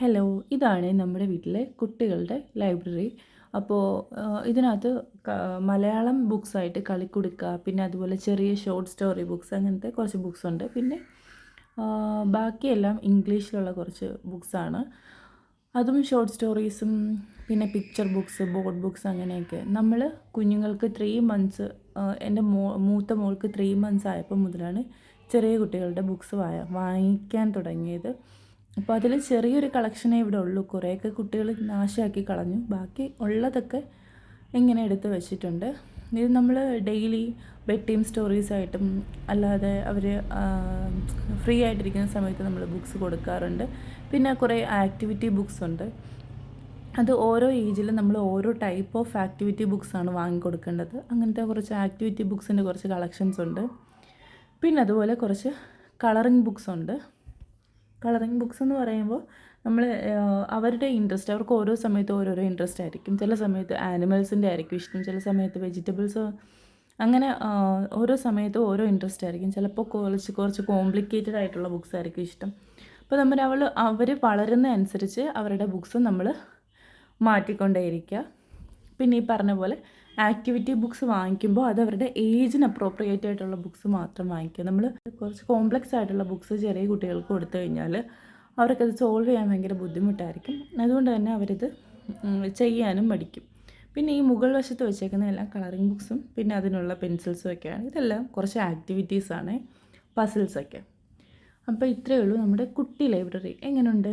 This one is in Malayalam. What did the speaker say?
ഹലോ ഇതാണ് നമ്മുടെ വീട്ടിലെ കുട്ടികളുടെ ലൈബ്രറി. അപ്പോൾ ഇതിനകത്ത് മലയാളം ബുക്സായിട്ട് കളിക്കുടുക്ക പിന്നെ അതുപോലെ ചെറിയ ഷോർട്ട് സ്റ്റോറി ബുക്സ് അങ്ങനത്തെ കുറച്ച് ബുക്സ് ഉണ്ട്. പിന്നെ ബാക്കിയെല്ലാം ഇംഗ്ലീഷിലുള്ള കുറച്ച് ബുക്സാണ് അതും ഷോർട്ട് സ്റ്റോറീസും പിന്നെ പിക്ചർ ബുക്സ് ബോർഡ് ബുക്സ് അങ്ങനെയൊക്കെ. നമ്മൾ കുഞ്ഞുങ്ങൾക്ക് ത്രീ മന്ത്സ് എന്റെ മോ മൂത്ത മോൾക്ക് ത്രീ മന്ത്സ് ആയപ്പോൾ മുതലാണ് ചെറിയ കുട്ടികളുടെ ബുക്സ് വായ വാങ്ങിക്കാൻ തുടങ്ങിയത്. അപ്പോൾ അതിൽ ചെറിയൊരു കളക്ഷനേ ഇവിടെ ഉള്ളൂ. കുറേയൊക്കെ കുട്ടികൾ നാശമാക്കി കളഞ്ഞു. ബാക്കി ഉള്ളതൊക്കെ ഇങ്ങനെ എടുത്ത് വെച്ചിട്ടുണ്ട്. ഇത് നമ്മൾ ഡെയിലി ബെഡ് ടീം സ്റ്റോറീസായിട്ടും അല്ലാതെ അവർ ഫ്രീ ആയിട്ടിരിക്കുന്ന സമയത്ത് നമ്മൾ ബുക്സ് കൊടുക്കാറുണ്ട്. പിന്നെ കുറേ ആക്ടിവിറ്റി ബുക്സ് ഉണ്ട്. അത് ഓരോ ഏജിലും നമ്മൾ ഓരോ ടൈപ്പ് ഓഫ് ആക്ടിവിറ്റി ബുക്സാണ് വാങ്ങിക്കൊടുക്കേണ്ടത് അങ്ങനത്തെ കുറച്ച് ആക്ടിവിറ്റി ബുക്സിന്റെ കുറച്ച് കളക്ഷൻസ് ഉണ്ട്. പിന്നെ അതുപോലെ കുറച്ച് കളറിങ് ബുക്സ് ഉണ്ട്. കളറിങ് ബുക്സ് എന്ന് പറയുമ്പോൾ നമ്മൾ അവരുടെ ഇൻട്രസ്റ്റ് അവർക്ക് ഓരോ സമയത്ത് ഓരോരോ ഇൻട്രസ്റ്റ് ആയിരിക്കും. ചില സമയത്ത് ആനിമൽസിന്റെ ആയിരിക്കും ഇഷ്ടം ചില സമയത്ത് വെജിറ്റബിൾസ് അങ്ങനെ ഓരോ സമയത്തും ഓരോ ഇൻട്രസ്റ്റ് ആയിരിക്കും. ചിലപ്പോൾ കുറച്ച് കുറച്ച് കോംപ്ലിക്കേറ്റഡ് ആയിട്ടുള്ള ബുക്സ് ആയിരിക്കും ഇഷ്ടം. അപ്പോൾ നമ്മൾ അവൾ അവർ വളരുന്ന അനുസരിച്ച് അവരുടെ ബുക്സ് നമ്മൾ മാറ്റിക്കൊണ്ടേയിരിക്കുക. പിന്നെ ഈ പറഞ്ഞ പോലെ ആക്ടിവിറ്റി ബുക്സ് വാങ്ങിക്കുമ്പോൾ അത് അവരുടെ ഏജിന് അപ്രോപ്രിയേറ്റ് ആയിട്ടുള്ള ബുക്സ് മാത്രം വാങ്ങിക്കുക. നമ്മൾ കുറച്ച് കോംപ്ലക്സ് ആയിട്ടുള്ള ബുക്സ് ചെറിയ കുട്ടികൾക്ക് കൊടുത്തു കഴിഞ്ഞാൽ അവർക്കത് സോൾവ് ചെയ്യാൻ ഭയങ്കര ബുദ്ധിമുട്ടായിരിക്കും. അതുകൊണ്ട് തന്നെ അവരിത് ചെയ്യാനും മടിക്കും. പിന്നെ ഈ മുകൾ വശത്ത് വെച്ചേക്കുന്ന എല്ലാം കളറിങ് ബുക്സും പിന്നെ അതിനുള്ള പെൻസിൽസും ഒക്കെയാണ്. ഇതെല്ലാം കുറച്ച് ആക്ടിവിറ്റീസാണ് പസിൽസൊക്കെ അപ്പോൾ ഇത്രയേ ഉള്ളൂ നമ്മുടെ കുട്ടി ലൈബ്രറി എങ്ങനെയുണ്ട്